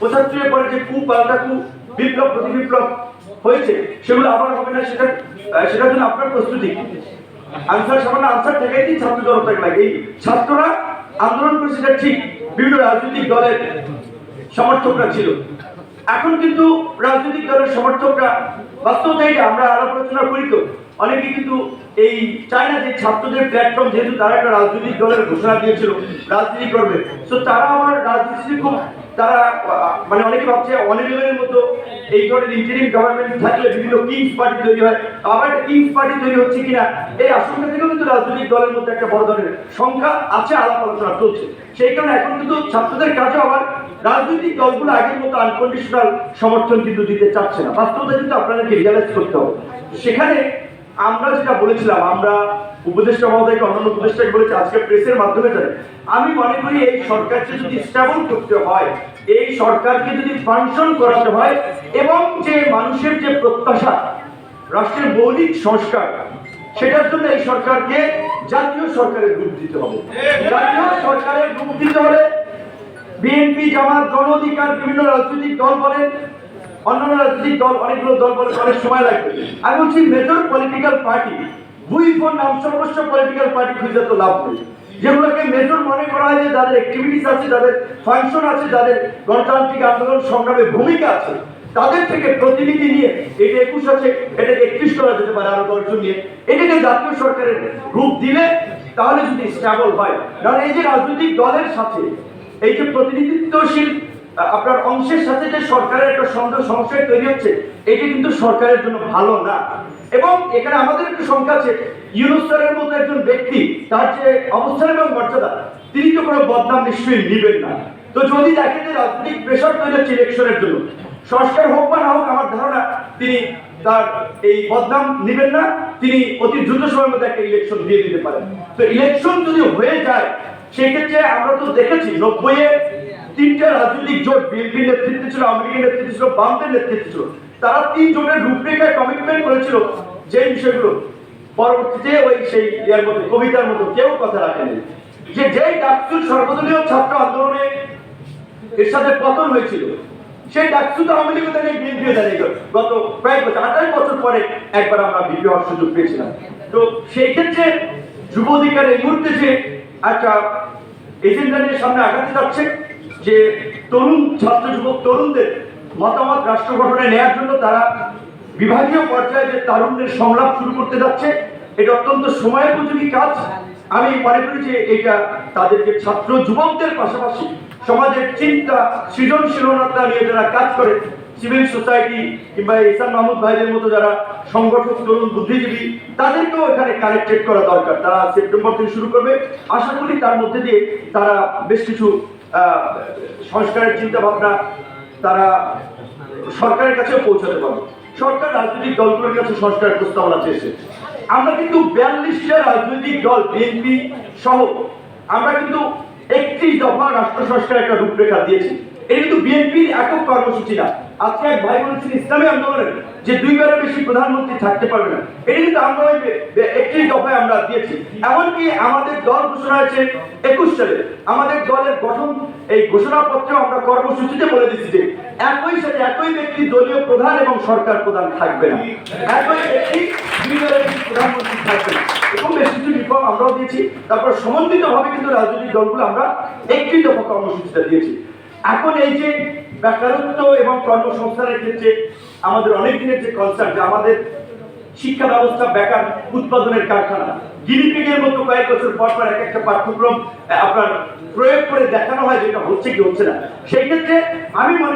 পঁচাত্তরের পরে যে কু পাল্টা কু বিপ্লব, প্রতি বিপ্লব হয়েছে, সেগুলো আবার হবে না, সেটা সেটার জন্য আপনার প্রস্তুতি। আনসার সামান্য আনসার থেকেই দিন ছাত্র জনতাকে লাগে এই ছাত্ররা আন্দোলন করেছে, সেটা ঠিক। বিভিন্ন রাজনৈতিক দলের সমর্থকরা ছিল। এখন কিন্তু রাজনৈতিক দলের সমর্থকরা বাস্তবতা এটা, আমরা আলাপ আলোচনা করি তো। অনেকে কিন্তু এই চায় না যে ছাত্রদের প্ল্যাটফর্ম যেহেতু তারা একটা রাজনৈতিক দলের ঘোষণা দিয়েছিল, রাজনীতি করবে। তো তারা আমার রাজনীতি খুব তারা মানে অনেকে ভাবছে অনিলের মতো এই ধরনের ইন্টারিম গভর্নমেন্ট থাকলে বিভিন্ন কিংস পার্টি তৈরি হয়। আবার কিংস পার্টি তৈরি হচ্ছে কিনা, এই আশঙ্কা থেকেও কিন্তু রাজনৈতিক দলের মধ্যে একটা বড় ধরনের সংখ্যা আছে, আলাপ আলোচনা চলছে। সেই কারণে এখন কিন্তু ছাত্রদের কাছে আবার রাজনৈতিক দলগুলো আগের মতো আনকন্ডিশনাল সমর্থন কিন্তু দিতে চাচ্ছে না। বাস্তবতা কিন্তু আপনাদেরকে রিয়ালাইজ করতে হবে। সেখানে আমরা যেটা বলেছিলাম, আমরা উপদেষ্টা মহোদয়কে, অন্যান্য উপদেষ্টাকে বলেছি, আজকে প্রেসের মাধ্যমে জানি আমি মনে করি এই সরকারকে যদি স্টেবল করতে হয়, এই সরকারকে যদি ফাংশন করাতে হয়, এবং যে মানুষের যে প্রত্যাশা, রাষ্ট্রের মৌলিক সংস্কার, সেটার জন্য এই সরকারকে জাতীয় সরকারের রূপ দিতে হবে। জাতীয় সরকারের রূপ দিতে হলে বিএনপি জামাত, গণ অধিকার, বিভিন্ন রাজনৈতিক দল বলেন, অন্যান্য রাজনৈতিক দল, অনেকগুলো দল বলে অনেক সময় লাগবে। আমি বলছি মেজর পলিটিক্যাল পার্টি দুই ফোর নাম সর্বস্ব পলিটিক্যাল পার্টি খুঁজে তো লাভ নেই। যেগুলোকে মেজর মনে করা হয় যে যাদের অ্যাক্টিভিটিস আছে, যাদের ফাংশন আছে, যাদের গণতান্ত্রিক আন্দোলন সংগ্রামে ভূমিকা আছে, তাদের থেকে প্রতিনিধি নিয়ে এটা একুশ আছে এটাকে একত্রিশ করা যেতে পারে আরও দশজন নিয়ে। এটাকে জাতীয় সরকারের রূপ দিলে, তাহলে যদি স্ট্যাবল হয়। কারণ এই যে রাজনৈতিক দলের সাথে, এই যে প্রতিনিধিত্বশীল আপনার অংশের সাথে যে সরকারের একটা সংশয় তৈরি হচ্ছে, এটি কিন্তু সরকারের জন্য ভালো না। এবং এখানে আমাদের একটু সংখ্যা আছে, ইউনুস মতো একজন ব্যক্তি, তার যে অবস্থান এবং মর্যাদা, তিনি তো কোনো বদনাম নিশ্চয়ই নিবেন না। তো যদি দেখেন যে রাজনৈতিক প্রেশার তৈরি হচ্ছে ইলেকশনের জন্য, সংস্কার হোক বা না হোক, আমার ধারণা তিনি তার এই বদনাম নিবেন না, তিনি অতি দ্রুত সময়ের মধ্যে একটা ইলেকশন দিয়ে দিতে পারেন। তো ইলেকশন যদি হয়ে যায়, সেক্ষেত্রে আমরা তো দেখেছি নব্বইয়ে তিনটা রাজনৈতিক জোট বিএনপির নেতৃত্বে ছিল, আওয়ামী লীগের নেতৃত্বে ছিল, বামদের নেতৃত্বে ছিল। তারা তিন জোটের রূপরেখায় কমিটমেন্ট করেছিল যে বিষয়গুলো। পরবর্তীতে ওই সেই ইয়ার মতো কবিতার মতো কেউ কথা রাখেনি। যে যেই ডাকসুর সর্বদলীয় ছাত্র আন্দোলনে এর সাথে পতন হয়েছিল, সেই ডাকসু তো আওয়ামী লীগও দাঁড়িয়ে, বিএনপিও দাঁড়িয়ে গত কয়েক বছর, আঠাশ বছর পরে একবার আমরা বিপি হওয়ার সুযোগ পেয়েছিলাম। তো সেই ক্ষেত্রে যুব অধিকার এই মুহূর্তে যে একটা এজেন্ডা নিয়ে সামনে আগাতে যাচ্ছে যে তরুণ ছাত্র যুবক তরুণদের মতামত রাষ্ট্র গঠনে নেওয়ার জন্য তারা বিভাগীয় পর্যায়ে যে তারুণ্যের সংলাপ শুরু করতে যাচ্ছে, এটা অত্যন্ত সময়োপযোগী কাজ। আমি মনে করি যে এটা তাদেরকে ছাত্র যুবকদের পাশাপাশি সমাজের চিন্তা, সৃজনশীলতা নিয়ে যারা কাজ করে সিভিল সোসাইটি কিংবা ইসান মাহমুদ ভাইদের মতো যারা সংগঠক, তরুণ বুদ্ধিজীবী, তাদেরকেও এখানে কানেক্টেড করা দরকার। তারা সেপ্টেম্বর থেকে শুরু করবে। আশা করি তার মধ্যে দিয়ে তারা বেশ কিছু সংস্কারের চিন্তা ভাবনা তারা সরকারের কাছে পৌঁছাতে পারবে। সরকার রাজনৈতিক দলগুলোর কাছে সংস্কারের প্রস্তাবনা চেয়েছে। আমরা কিন্তু বিয়াল্লিশটা রাজনৈতিক দল, বিএনপি সহ, আমরা কিন্তু একত্রিশ দফা রাষ্ট্র সংস্কার একটা রূপরেখা দিয়েছি। এটা কিন্তু বিএনপির একক কর্মসূচি না আজকে এক ভাই বলেছেন, ইসলামী আন্দোলনের যে দুইবারের বেশি প্রধানমন্ত্রী থাকতে পারবে না, এটা কিন্তু দফায় আমরা দিয়েছি। এমনকি আমাদের দল ঘোষণা হয়েছে একুশ সালে। আমাদের দলের গঠন, এই ঘোষণাপত্রে আমরা কর্মসূচিতে বলে দিচ্ছি যে, একই সাথে একই ব্যক্তি দলীয় প্রধান এবং সরকার প্রধান থাকবে না। একই ব্যক্তি দুই দলের বেশি প্রধানমন্ত্রী থাকবে এবং বেশ কিছু রিফর্ম আমরাও দিয়েছি। তারপর সমন্বিতভাবে কিন্তু রাজনৈতিক দলগুলো আমরা একটি দফা কর্মসূচিটা দিয়েছি। এখন এই যে বেকারত্ব এবং কর্মসংস্থানের ক্ষেত্রে আমাদের অনেক দিনের যে কনসার্ট যে আমাদের শিক্ষা ব্যবস্থা বেকার উৎপাদনের কারখানা গিনিপিগের মতো কয়েক বছর পর পর এক একটা পাঠ্যক্রম আপনার প্রয়োগ করে দেখানো হয় যেটা হচ্ছে কি হচ্ছে না। সেই ক্ষেত্রে আমি